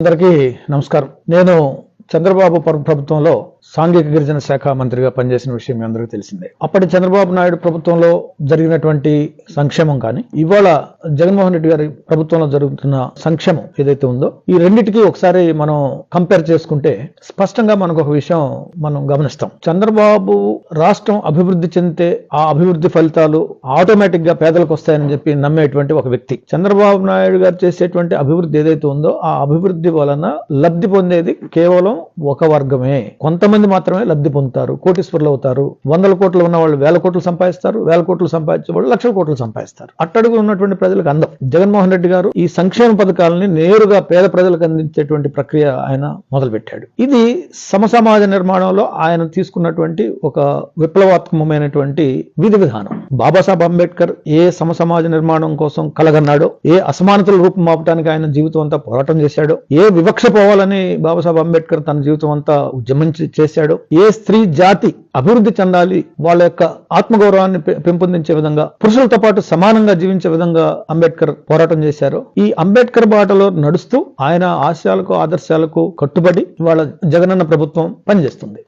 అందరికీ నమస్కారం. నేను చంద్రబాబు ప్రభుత్వంలో సాంఘిక గిరిజన శాఖ మంత్రిగా పనిచేసిన విషయం మీ అందరికీ తెలిసిందే. అప్పటి చంద్రబాబు నాయుడు ప్రభుత్వంలో జరిగినటువంటి సంక్షేమం కానీ ఇవాళ జగన్మోహన్ రెడ్డి గారి ప్రభుత్వంలో జరుగుతున్న సంక్షేమం ఏదైతే ఉందో ఈ రెండిటికి ఒకసారి మనం కంపేర్ చేసుకుంటే స్పష్టంగా మనకు ఒక విషయం మనం గమనిస్తాం. చంద్రబాబు రాష్ట్రం అభివృద్ధి చెందితే ఆ అభివృద్ధి ఫలితాలు ఆటోమేటిక్గా పేదలకు వస్తాయని చెప్పి నమ్మేటువంటి ఒక వ్యక్తి. చంద్రబాబు నాయుడు గారు చేసేటువంటి అభివృద్ధి ఏదైతే ఉందో ఆ అభివృద్ధి వలన లబ్ధి పొందేది కేవలం ఒక వర్గమే. కొంత కొంతమంది మాత్రమే లబ్ధి పొందుతారు కోటీశ్వరులు అవుతారు వందల కోట్లు ఉన్న వాళ్ళు వేల కోట్లు సంపాదిస్తారు వేల కోట్లు సంపాదించే వాళ్ళు లక్షల కోట్లు సంపాదిస్తారు. అట్టడుగు ఉన్నటువంటి ప్రజలకు అందం. జగన్మోహన్ రెడ్డి గారు ఈ సంక్షేమ పథకాలని నేరుగా పేద ప్రజలకు అందించేటువంటి ప్రక్రియ ఆయన మొదలుపెట్టాడు. ఇది సమసమాజ నిర్మాణంలో ఆయన తీసుకున్నటువంటి ఒక విప్లవాత్మకమైనటువంటి విధి విధానం. బాబాసాహెబ్ అంబేద్కర్ ఏ సమసమాజ నిర్మాణం కోసం కలగన్నాడో ఏ అసమానతల రూపం మాపటానికి ఆయన జీవితం అంతా పోరాటం చేశాడో ఏ వివక్ష పోవాలని బాబాసాహెబ్ అంబేద్కర్ తన జీవితం అంతా ఉద్యమించి చేశాడో. ఏ స్త్రీ జాతి అభివృద్ధి చెందాలి వాళ్ళ యొక్క ఆత్మగౌరవాన్ని పెంపొందించే విధంగా పురుషులతో పాటు సమానంగా జీవించే విధంగా అంబేద్కర్ పోరాటం చేశారు. ఈ అంబేద్కర్ బాటలో నడుస్తూ ఆయన ఆశయాలకు ఆదర్శాలకు కట్టుబడి వాళ్ళ జగనన్న ప్రభుత్వం పనిచేస్తుంది.